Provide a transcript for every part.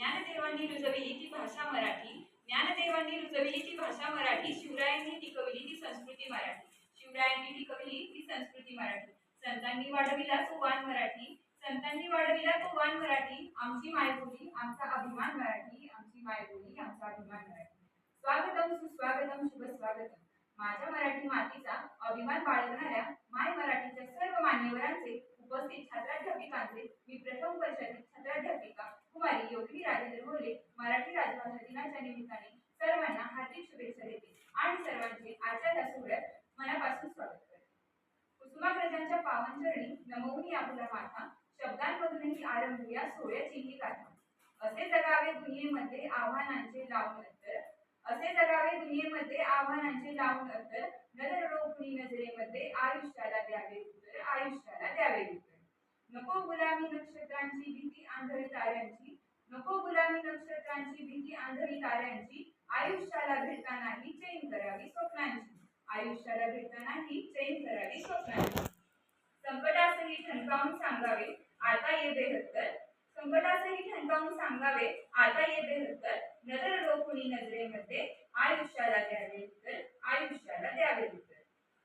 ज्ञानदेवांनी रुजविली ती भाषा मराठी. ज्ञानदेवांनी रुजविली ती भाषा मराठी. शिवरायांनी टिकवली ती संस्कृती मराठी. शिवरायांनी टिकवली ती संस्कृती मराठी. संतांनी वाढविला तो वान मराठी. संतांनी वाढविला तो वान मराठी. आमची मायबोली आमचा अभिमान मराठी. आमची मायबोली आमचा अभिमान मराठी. स्वागतम सुस्वागतम शुभ स्वागतम. माझ्या मराठी मातीचा अभिमान बाळगणाऱ्या माय मराठीच्या सर्व मान्यवरांचे उपस्थित छात्राध्यापिकांचे मी प्रथम वर्षातील छात्राध्यापिका सोमवारी योगी राजेंद्र भोले मराठी राजभाषा दिनाच्या निमित्ताने सर्वांना हार्दिक शुभेच्छा देते. आणि सर्वांचे आजच्या या सोहळ्यात मनापासून स्वागत करते. कुसुमाग्रजांच्या पावनचरणी नमवून आपला माथा शब्दांमधूनही आरंभूया सोहळ्याची ही गाथा. असे जगावे दुनियेमध्ये आव्हानांचे लावून अंतर असे जगावे दुनियेमध्ये आव्हानांचे लावून अंतर नजर रोखणी नजरेमध्ये आयुष्याला द्यावे उत्तर आयुष्याला द्यावे उत्तर. नको गुलामी नक्षत्रांची भीती आंधळी ताऱ्यांची नको गुलामी नक्षत्रांची भीती आंधळी ताऱ्यांची आयुष्याला भेटतानाही चैन करावी स्वप्नांची. आयुष्याला भेटतानाही चैन करावी स्वप्नांची. संकटासही ठणकावून सांगावे आता ये बेहत्तर. संकटासही ठणकावून सांगावे आता ये बेहत्तर. नजर रोखुणी नजरेमध्ये आयुष्याला द्यावे उत्तर आयुष्याला द्यावे उत्तर.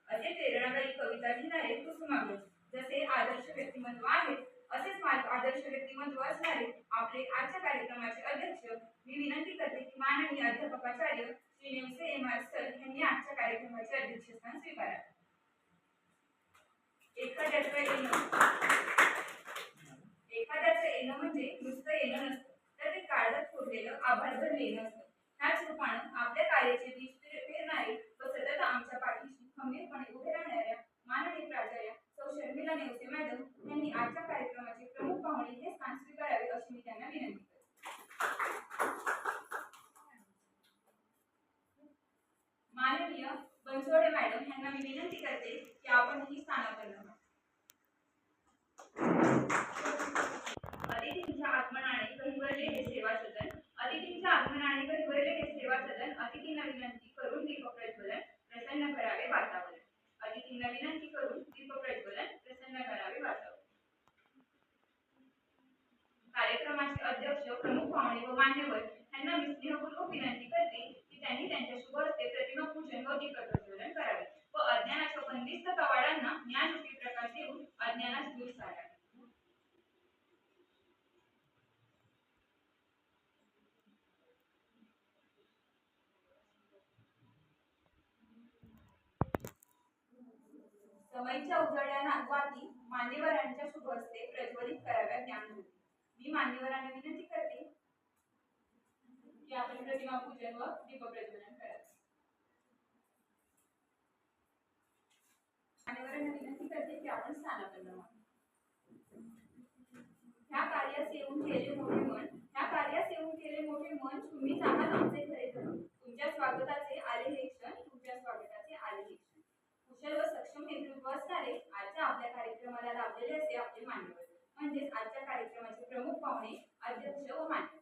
असे प्रेरणादायी कविता लिहिणारे कुसुमाग्रज जसे आदर्श व्यक्तिमत्व आहेत असेच आदर्श व्यक्तिमत्व असणारे आपले आजच्या कार्यक्रमाचे अध्यक्ष मी विनंती करते की माननीय अध्यापकाचार्य Shri Navase M R sir यांनी आजच्या कार्यक्रमाचे अध्यक्षस्थान स्वीकारा. एखाद्याचं येणं एखाद्याचं येणं म्हणजे नुसतं येणं नसतं. तर ते काळजात फोडलेलं आभारभर लेणं असतं. ह्याच रूपानं आपल्या कार्याचे बीज पेर- पेरणारे व सतत आमच्या पाठीशी खंबीरपणे उभे राहणाऱ्या माननीय प्राचार्य सौ शर्मिला नेवसे मॅडम यांनी आजच्या कार्यक्रमाचे प्रमुख पाहुणे हे स्थान स्वीकारावे अशी मी त्यांना विनंती करते माननीय बनसोडे मॅडम यांना मी विनंती करते की आपण ही स्थानापन्न व्हा. अतिथींच्या आगमनाने गहिवरले हे सेवा सदन अतिथींच्या आगमनाने गहिवरले हे सेवा सदन अतिथींना विनंती करून दीप प्रज्वलन प्रसन्न करावे वातावरण अतिथींना विनंती करून दीप प्रज्वलन प्रसन्न करावे वातावरण कार्यक्रमाचे अध्यक्ष प्रमुख पाहुणे व त्यांना यांना मी स्नेहपूर्वक विनंती करते की त्यांनी त्यांच्या शुभ हस्ते प्रतिमा पूजन व दीप प्रज्वलन करावे व अज्ञानाच्या बंदिस्त कवाडांना ज्ञानरूपी प्रकाश देऊन अज्ञानास दूर सारावे. समयीच्या उजळ्या नागवाती मान्यवरांच्या शुभ हस्ते प्रज्वलित कराव्या ज्ञानरूपी. मी मान्यवरांना विनंती करते की आपण प्रतिमा पूजन व दीप प्रज्वलन करायचं. मान्यवरांना विनंती करते की आपण स्थानापन्न ह्या कार्यास येऊन केले मोठे मन ह्या कार्यास येऊन केले मोठे मन तुम्ही आहात आमचे खरे धन तुमच्या स्वागताचे आले हे क्षण तुमच्या स्वागताचे आले हे क्षण. कुशल व सक्षम नेतृत्व असणारे आजच्या आपल्या कार्यक्रमाला लाभलेले असे आपले मान्यवर. म्हणजेच आजच्या कार्यक्रमाचे प्रमुख पाहुणे अध्यक्ष व मान्यवर.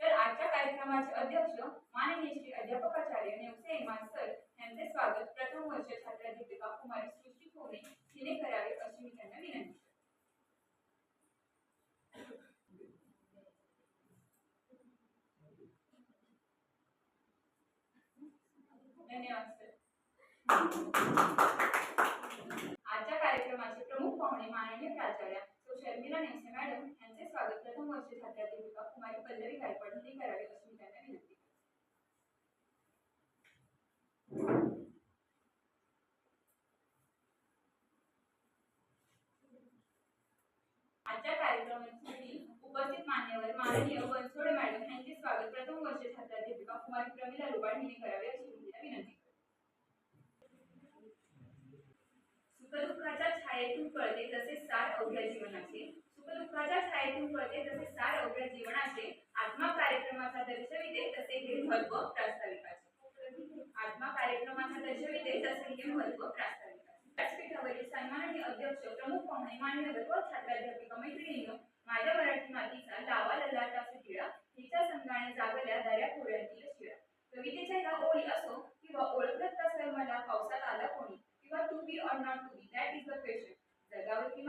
तर आजच्या कार्यक्रमाचे अध्यक्ष माननीय श्री अध्यापकाचार्य नेवसे एमान सर यांचे स्वागत प्रथम वर्ष छात्राध्यापिका कुमारी सृष्टी कोणे हिने करावे अशी मी त्यांना विनंती करते. धन्यवाद सर आजच्या कार्यक्रमाचे प्रमुख पाहुणे माननीय प्राचार्या सौ शर्मिला नेवसे मॅडम यांचे स्वागत प्रथम वर्ष छात्राध्यापिका कुमारी पल्लवी गायकवाड यांनी करावे अशी मी त्यांना विनंती करते. आजच्या कार्यक्रमासाठी उपस्थित मान्यवर माननीय बनसोडे मॅडम यांचे स्वागत प्रथम वर्ष छात्राध्यापिका कुमारी प्रमिला रुबाड यांनी करावे अशी मी तिला विनंती करते. सुखदुःखाच्या छायेतून कळते तसे सार अवघ्या जीवनाचे. सुखदुःखाच्या छायेतून कळते तसे सार अवघ्या जीवनाचे. आत्मा कार्यक्रमाचा दर्शविते तसे हे महत्त्व प्रास्ताविकाचे. आत्मा कार्यक्रमाचा दर्शविते तसे हे महत्त्व प्रास्ताविकाचे. व्यासपीठावरील सन्माननीय अध्यक्ष प्रमुख पाहुणे मान्यवर व छात्राध्यापिका मैत्रिणीनं माझ्या मराठी मातीचा लावा ललाटा सुटिळा हिच्या संघाने जागल्या दऱ्या खोऱ्यातील शिळा. कवितेच्या ह्या ओळी असो किंवा ओळखत कसं मला पावसात आला कोणी किंवा to be or not to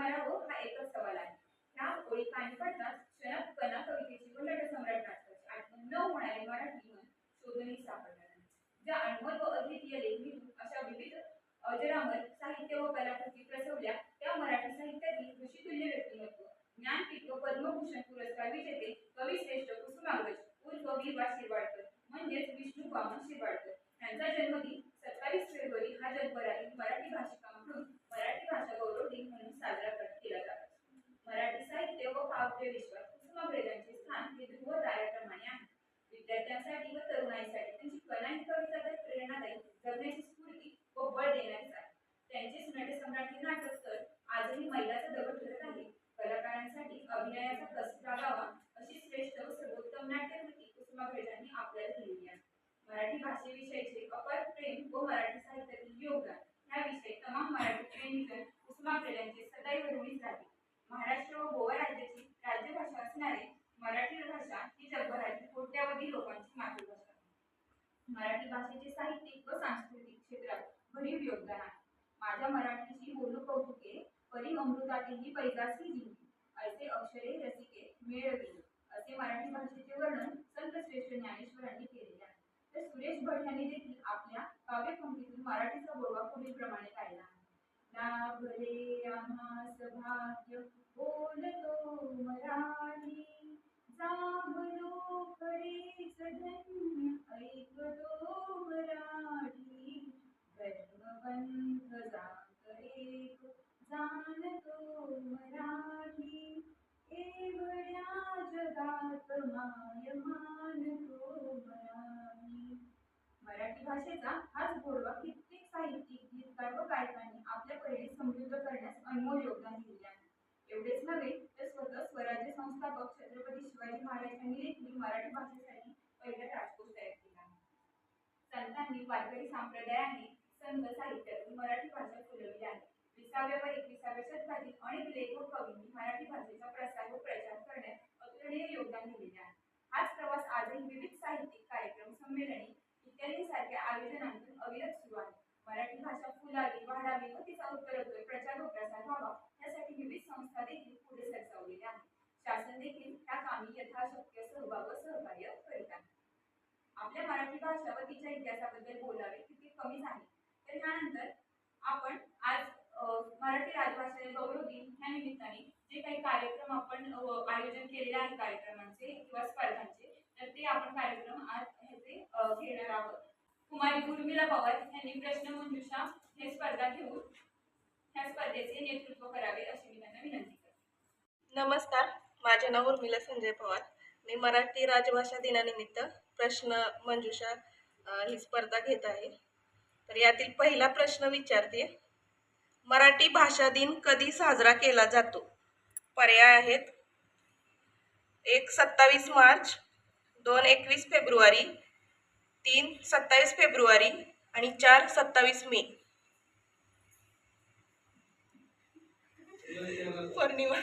be हो, हा एकच सवाल आहे ह्या ओळी कानी पडताच क्षणात कणा कवितेची व नटसम्राट नाटकाची आठवण न होणारे मराठी मन शोधूनही सापडणार नाही. ज्या अनमोल व अद्वितीय लेखणी अशा विविध अजरामर साहित्य व कलाकृती प्रसवल्या त्या मराठी साहित्यातील ऋषितुल्य व्यक्तिमत्व ज्ञानपीठ व पद्मभूषण पुरस्कार विजेते कविश्रेष्ठ कुसुमाग्रज उर्फ विवा शिरवाडकर म्हणजेच विष्णू वामन शिरवाडकर यांचा जन्मदिन सत्तावीस फेब्रुवारी हा जगभरातील मराठी भाषिकांकडून मराठी भाषा गौरव दिन म्हणून साजरा कर- केला जातो मराठी साहित्य व काव्य विश्वात कुसुमाग्रजांचे स्थान हे ध्रुव ताऱ्याप्रमाणे आहे विद्यार्थ्यांसाठी व तरुणाईसाठी त्यांची कला ही कविता तर प्रेरणादायी जगण्याची स्फूर्ती व बळ देणारीच आहे त्यांचेच नटसम्राट हे नाटक तर आजही मैलाचा दगड ठरत आहे कलाकारांसाठी अभिनयाचा कस लागावा अशी श्रेष्ठ व सर्वोत्तम नाट्यकृती कुसुमाग्रजांनी आपल्याला दिलेली आहे मराठी भाषेविषयीचे अपार प्रेम व मराठी साहित्यातील योगदान ह्याविषयी तमाम मराठी प्रेमीजन कुसुमाग्रजांचे सदैव ऋणीच राहतील महाराष्ट्र व गोवा राज्याची राज्यभाषा असणारे मराठी भाषा ही जगभरातील कोट्यावधी लोकांची मातृभाषा आहे. मराठी भाषेचे साहित्यिक व सांस्कृतिक क्षेत्रात भरीव योगदान आहे माझ्या मराठीची बोलू कौतुके परी अमृतातेही पैजासी जिंकली असे अक्षरे रसिके मेळविले असे मराठी भाषेचे वर्णन संत श्रेष्ठ ज्ञानेश्वरांनी केलेले आहे. तर सुरेश भट यांनी देखील आपल्या काव्यपंक्तीतून मराठीचा गोडवा पुढीलप्रमाणे काढला आहे. लाभले आम्हास भाग्य बोलतो मराठी जागलो खरेच धन्य ऐकतो मराठी. गर्भपंथ जात एक जाणतो मराठी. एवढ्या जगात माय मानतो. भाषेचा हाच गोडवा कित्येक साहित्यिक गीतकार व गायकांनी आपल्या पहिली समृद्ध करण्यास अनमोल योगदान दिले आहे. एवढेच नव्हे तर स्वतः स्वराज्य संस्थापक छत्रपती शिवाजी महाराजांनी देखील मराठी भाषेसाठी पहिला राजकोष तयार केला आहे. संतांनी वारकरी संप्रदायाने संत साहित्य मराठी भाषा फुलवली आहे विसाव्या व एकविसाव्या शतकातील अनेक लेखक कवींनी मराठी भाषेचा प्रसार व प्रचार करण्यात अतुलनीय योगदान दिलेले आहे हाच प्रवास आजही विविध साहित्यिक कार्यक्रम संमेलने इत्यादींसारख्या आयोजनांतून अविरत सुरू आहे मराठी भाषा फुलावी वाढावी व तिचा उत्तरोत्तर प्रचार व प्रसार व्हावा यासाठी विविध संस्था देखील पुढे सरसावलेल्या आहेत शासन देखील त्या कामी यथाशक्य सहभाग व सहकार्य करीत आहे आपल्या मराठी भाषा व तिच्या इतिहासाबद्दल बोलावे तितके कमीच आहे तर ह्यानंतर आपण आज अ, मराठी राजभाषा गौरव दिन ह्या निमित्ताने जे काही कार्यक्रम आपण अ, आयोजन केलेले आहेत कार्यक्रमांचे किंवा स्पर्धांचे तर ते आपण कार्यक्रम आज ह्याचे अ, घेणार आहोत कुमारी उर्मिला पवार यांनी प्रश्न मंजुषा हे स्पर्धा घेऊन ह्या स्पर्धेचे नेतृत्व करावे अशी मी त्यांना विनंती करते. नमस्कार माझे नाव उर्मिला संजय पवार. मी मराठी राजभाषा दिनानिमित्त प्रश्न मंजुषा ही स्पर्धा घेत आहे. तर यातील पहिला प्रश्न विचारते. मराठी भाषा दिन कधी साजरा केला जातो? पर्याय आहेत. एक सत्तावीस मार्च दोन एकवीस फेब्रुवारी तीन सत्तावीस फेब्रुवारी आणि चार सत्तावीस मे. पौर्णिमा.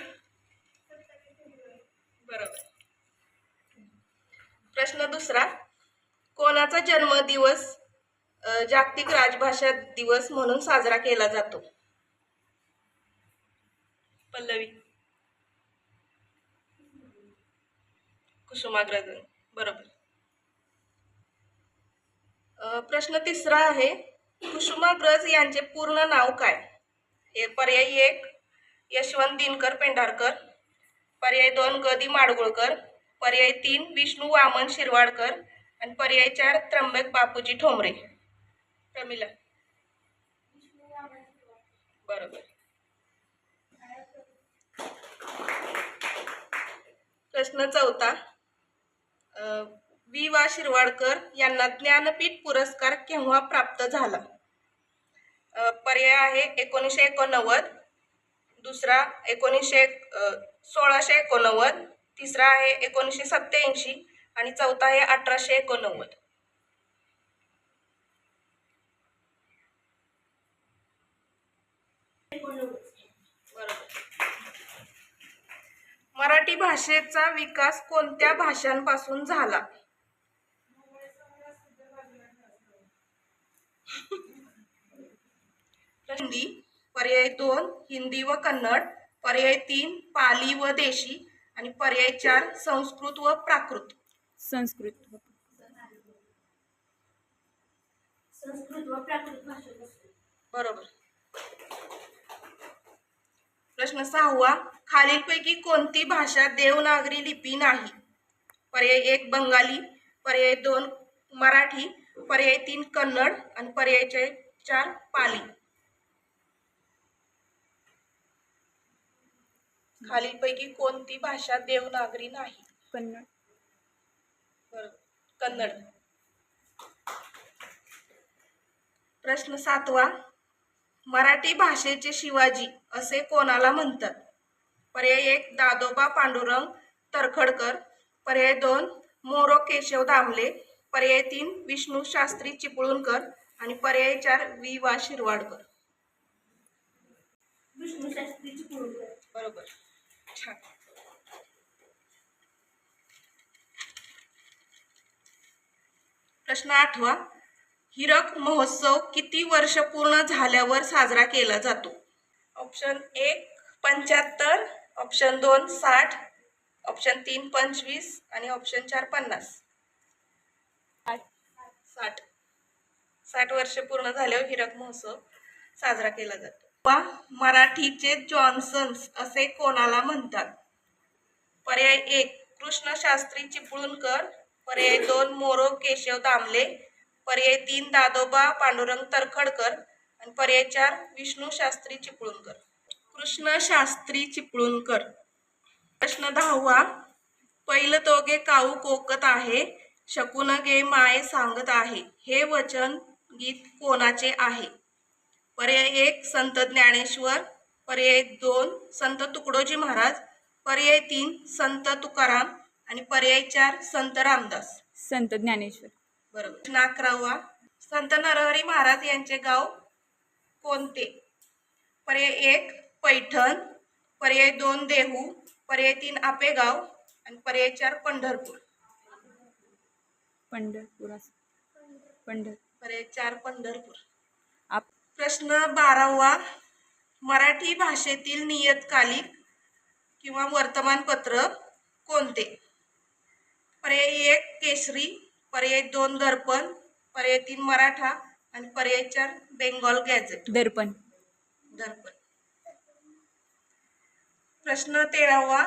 बरोबर. प्रश्न दुसरा. कोणाचा जन्मदिवस जागतिक राजभाषा दिवस म्हणून साजरा केला जातो? पल्लवी. कुसुमाग्रज. बरोबर. प्रश्न तिसरा आहे. कुसुमाग्रज यांचे पूर्ण नाव काय? हे पर्यायी एक यशवंत दिनकर पेंढारकर पर्याय दोन गदी माडगुळकर पर्याय तीन विष्णू वामन शिरवाडकर आणि पर्याय चार त्र्यंबक बापूजी ठोंबरे. प्रमिला. बरोबर. प्रश्न चौथा. अ, वि वा शिरवाडकर यांना ज्ञानपीठ पुरस्कार केव्हा प्राप्त झाला? पर्याय आहे एकोणीसशे एकोणनव्वद दुसरा एकोणीसशे सोळाशे एकोणनव्वद तिसरा आहे एकोणीसशे सत्याऐंशी आणि चौथा आहे अठराशे एकोणनव्वद. मराठी भाषेचा विकास कोणत्या भाषांपासून झाला? हिंदी पर्याय दोन हिंदी व कन्नड. पर्याय तीन पाली व देशी. आणि पर्याय चार संस्कृत व प्राकृत. संस्कृत संस्कृत व प्राकृत बरोबर. प्रश्न सहावा खालीलपैकी कोणती भाषा देवनागरी लिपी नाही? पर्याय एक बंगाली. पर्याय दोन मराठी. पर्याय तीन कन्नड. आणि पर्याय चार पाली. खालीलपैकी कोणती भाषा देवनागरी नाही? कन्नड. बरोबर कन्नड. प्रश्न सातवा. मराठी भाषेचे शिवाजी असे कोणाला म्हणतात? पर्याय एक दादोबा पांडुरंग तरखडकर. पर्याय दोन मोरो केशव दामले. पर्याय तीन विष्णू शास्त्री चिपळूणकर. आणि पर्याय चार वि वा शिरवाडकर. विष्णू शास्त्रीची पुरवठा बरोबर. छान. प्रश्न आठवा. हिरक महोत्सव किती वर्ष पूर्ण झाल्यावर साजरा केला जातो? ऑप्शन एक पंच्याहत्तर. ऑप्शन दोन साठ. ऑप्शन तीन पंचवीस. आणि ऑप्शन चार पन्नास. साठ. साठ वर्ष पूर्ण झाल्यावर हिरक महोत्सव साजरा केला जातो. वा मराठीचे जॉन्सन्स असे कोणाला म्हणतात? पर्याय एक कृष्णशास्त्री चिपळूणकर. पर्याय दोन मोरो केशव दामले. पर्याय तीन दादोबा पांडुरंग तरखडकर. आणि पर्याय चार विष्णू शास्त्री चिपळूणकर. कृष्ण शास्त्री चिपळूणकर. प्रश्न दहावा. पहिलं तोगे काऊ कोकत आहे शकून गे माय सांगत आहे. हे वचन गीत कोणाचे आहे? पर्याय एक संत ज्ञानेश्वर. पर्याय दोन संत तुकडोजी महाराज. पर्याय तीन संत तुकाराम. आणि पर्याय चार संत रामदास. संत ज्ञानेश्वर. बरोबर. प्रश्न अकरावा संत नरहरी महाराज यांचे गाव कोणते? पर्याय एक पैठण. पर्याय दोन देहू. पर्याय तीन आपेगाव. आणि पर्याय चार पंढरपूर. पंढरपूर पर्याय चार पंढरपूर. प्रश्न बारावा मराठी भाषेतील नियतकालिक किंवा वर्तमानपत्र कोणते? पर्याय एक केसरी पर्याय दोन दर्पण पर्याय तीन मराठा आणि पर्याय चार बेंगॉल गॅझेट. दर्पण. दर्पण. प्रश्न तेरावा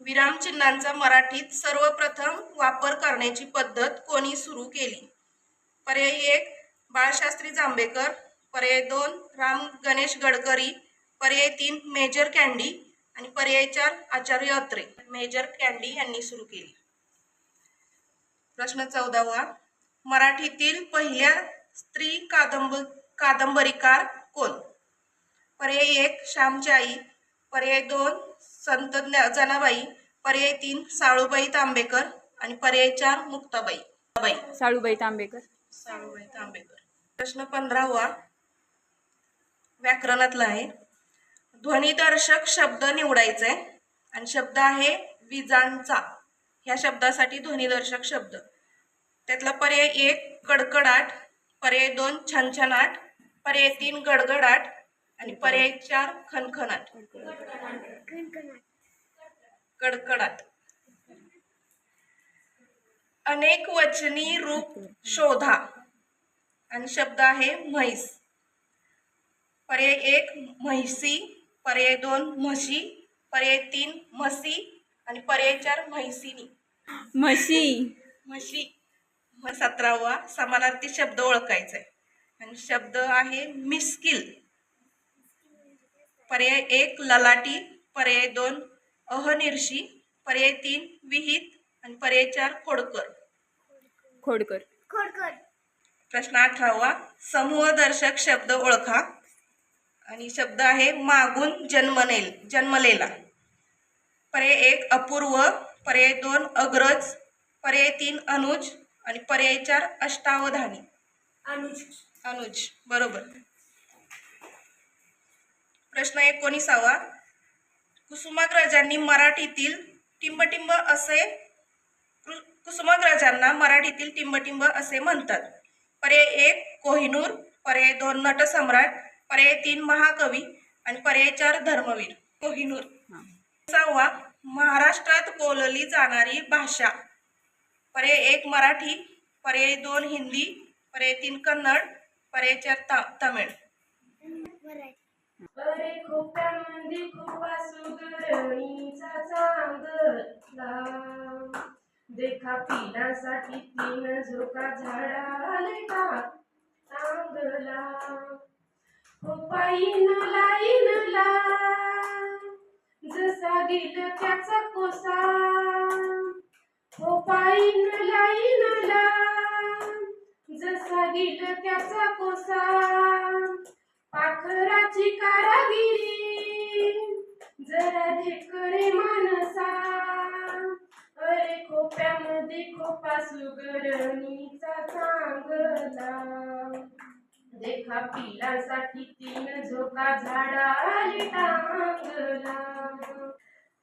विरामचिन्हांचा मराठीत सर्वप्रथम वापर करण्याची पद्धत कोणी सुरू केली? पर्याय एक बाळशास्त्री जांभेकर पर्याय दोन राम गणेश गडकरी पर्याय तीन मेजर कॅन्डी आणि पर्याय चार आचार्य अत्रे. मेजर कॅन्डी यांनी सुरू केली. प्रश्न चौदावा. मराठीतील पहिल्या स्त्री कादंब कादंबरीकार कोण? पर्याय एक श्यामची आई पर्याय दोन संत जनाबाई. पर्याय तीन साळूबाई तांबेकर. आणि पर्याय चार मुक्ताबाई. बाई साळूबाई तांबेकर. साळूबाई तांबेकर. प्रश्न पंधरावा व्याकरणातला आहे. ध्वनिदर्शक शब्द निवडायचा. आहे आणि शब्द आहे विजांचा. ह्या शब्दासाठी ध्वनिदर्शक शब्द. त्यातला पर्याय एक कडकडाट. पर्याय दोन छनछनाट. पर्याय तीन गडगडाट. आणि पर्याय चार खनखनाट. कडकडाट. अनेक वचनी रूप शोधा. आणि शब्द आहे म्हैस. पर्याय एक म्हैसी. पर्याय दोन म्हशी. पर्याय तीन म्हशी आणि पर्याय चार म्हैसिनी. म्हशी. म्हशी. सतरावा समानार्थी शब्द ओळखायचा आहे आणि शब्द आहे मिस्किल. पर्याय एक ललाटी. पर्याय दोन अहनिर्शी पर्याय तीन विहित. आणि पर्याय चार खोडकर. खोडकर. खोडकर. प्रश्न अठरावा समूहदर्शक शब्द ओळखा. आणि शब्द आहे मागून जन्मनेल जन्मलेला. पर्याय एक अपूर्व पर्याय दोन अग्रज पर्याय तीन अनुज आणि पर्याय चार अष्टावधानी. अनुज. अनुज बरोबर. प्रश्न एकोणीसावा. कुसुमाग्रजांनी मराठीतील टिंबटिंब असे कृ- कुसुमाग्रजांना मराठीतील टिंबटिंब असे म्हणतात. पर्याय एक कोहिनूर पर्याय दोन नटसम्राट पर्याय तीन महाकवी आणि पर्याय चार धर्मवीर. कोहिनूर. हां. सहावा महाराष्ट्रात बोलली जाणारी भाषा. पर्याय एक मराठी पर्याय दोन हिंदी पर्याय तीन कन्नड पर्याय चार ता तमिळ. खोपा देखा पिण्यासाठी तीन झोका झाडाले का चांगला खोपा लाईनला जसा गेल त्याचा कोसा. हो इनला इनला जसा गेल त्याचा कोसा. पाखराची कारागिरी जरा ढेकरे मानसा. अरे खोप्यामध्ये खोपा सुगरणीचा चांगला. देखा पिलासाठी तीन झोका झाडाले टांगला.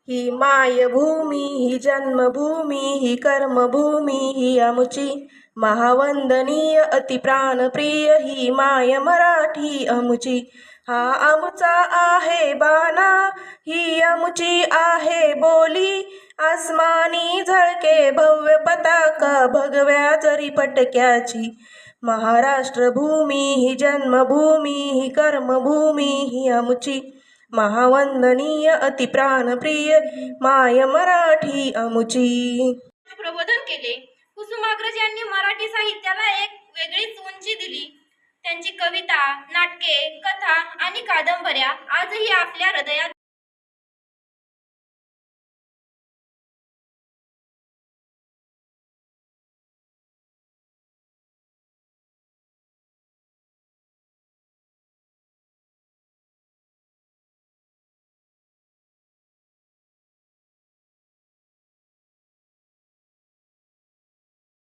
ही मायभूमी ही जन्मभूमी ही कर्मभूमी ही आमची महावंदनीय अतिप्राणप्रिय ही माय मराठी आमची. हा आमचा आहे बाना ही आमची आहे बोली. आसमानी झळके भव्य पताका भगव्या जरी पटक्याची. महाराष्ट्र भूमी ही जन्मभूमी ही कर्मभूमी ही आमची. महावंदनीय अतिप्राणप्रिय माय मराठी अमुची प्रबोधन केले. कुसुमाग्रज यांनी मराठी साहित्याला एक वेगळीच उंची दिली. त्यांची कविता नाटके कथा आणि कादंबऱ्या आजही आपल्या हृदयात